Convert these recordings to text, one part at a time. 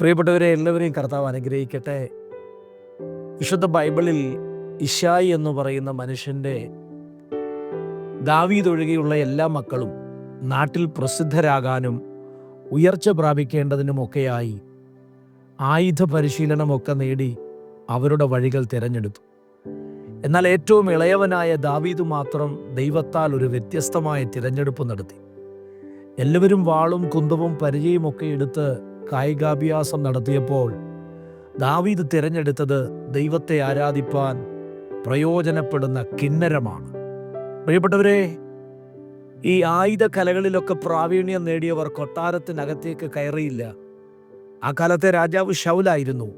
പ്രിയപ്പെട്ടവരെ എല്ലാവരെയും കർത്താവ് അനുഗ്രഹിക്കട്ടെ. വിശുദ്ധ ബൈബിളിൽ ഇഷായി എന്ന് പറയുന്ന മനുഷ്യന്റെ ദാവീദ് ഒഴികെയുള്ള എല്ലാ മക്കളും നാട്ടിൽ പ്രസിദ്ധരാകാനും ഉയർച്ച പ്രാപിക്കേണ്ടതിനുമൊക്കെയായി ആയുധ പരിശീലനമൊക്കെ നേടി അവരുടെ വഴികൾ തിരഞ്ഞെടുത്തു. എന്നാൽ ഏറ്റവും ഇളയവനായ ദാവീദ് മാത്രം ദൈവത്താൽ ഒരു വ്യത്യസ്തമായ തിരഞ്ഞെടുപ്പ് നടത്തി. എല്ലാവരും വാളും കുന്തവും പരിചയമൊക്കെ എടുത്ത് കായികാഭ്യാസം നടത്തിയപ്പോൾ ദാവീദ് തിരഞ്ഞെടുത്തത് ദൈവത്തെ ആരാധിപ്പാൻ പ്രയോജനപ്പെടുന്ന കിന്നരമാണ്. പ്രിയപ്പെട്ടവരെ ഈ ആയുധ കലകളിലൊക്കെ പ്രാവീണ്യം നേടിയവർ കൊട്ടാരത്തിനകത്തേക്ക് കയറിയില്ല. ആ കാലത്തെ രാജാവ് ഷൗലായിരുന്നു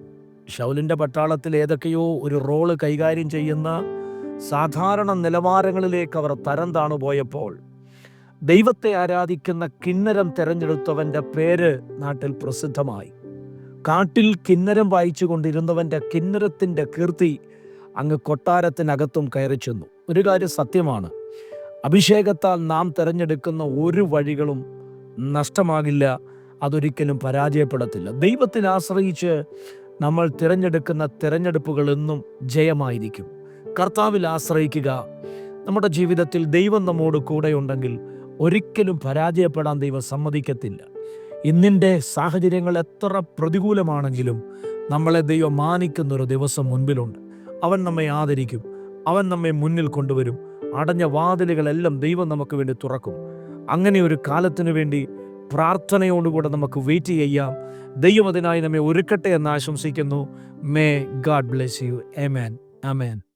ഷൗലിന്റെ പട്ടാളത്തിൽ ഏതൊക്കെയോ ഒരു റോൾ കൈകാര്യം ചെയ്യുന്ന സാധാരണ നിലവാരങ്ങളിലേക്ക് അവർ തരം താണു പോയപ്പോൾ ദൈവത്തെ ആരാധിക്കുന്ന കിന്നരം തെരഞ്ഞെടുത്തവന്റെ പേര് നാട്ടിൽ പ്രസിദ്ധമായി. കാട്ടിൽ കിന്നരം വായിച്ചു കൊണ്ടിരുന്നവന്റെ കിന്നരത്തിന്റെ കീർത്തി അങ്ങ് കൊട്ടാരത്തിനകത്തും കയറി ചെന്നു. ഒരു കാര്യം സത്യമാണ്. അഭിഷേകത്താൽ നാം തിരഞ്ഞെടുക്കുന്ന ഒരു വഴികളും നഷ്ടമാകില്ല. അതൊരിക്കലും പരാജയപ്പെടത്തില്ല. ദൈവത്തിനെ ആശ്രയിച്ച് നമ്മൾ തിരഞ്ഞെടുക്കുന്ന തിരഞ്ഞെടുപ്പുകൾ എന്നും ജയമായിരിക്കും. കർത്താവിൽ ആശ്രയിക്കുക. നമ്മുടെ ജീവിതത്തിൽ ദൈവം നമ്മോട് കൂടെയുണ്ടെങ്കിൽ ഒരിക്കലും പരാജയപ്പെടാൻ ദൈവം സമ്മതിക്കത്തില്ല. ഇന്നിന്റെ സാഹചര്യങ്ങൾ എത്ര പ്രതികൂലമാണെങ്കിലും നമ്മളെ ദൈവം മാനിക്കുന്ന ഒരു ദിവസം മുൻപിലുണ്ട്. അവൻ നമ്മെ ആദരിക്കും. അവൻ നമ്മെ മുന്നിൽ കൊണ്ടുവരും. അടഞ്ഞ വാതിലുകളെല്ലാം ദൈവം നമുക്ക് വേണ്ടി തുറക്കും. അങ്ങനെ ഒരു കാലത്തിനു വേണ്ടി പ്രാർത്ഥനയോടുകൂടെ നമുക്ക് വെയിറ്റ് ചെയ്യാം. ദൈവം അതിനായി നമ്മെ ഒരുക്കട്ടെ എന്ന് ആശംസിക്കുന്നു. May God bless you amen amen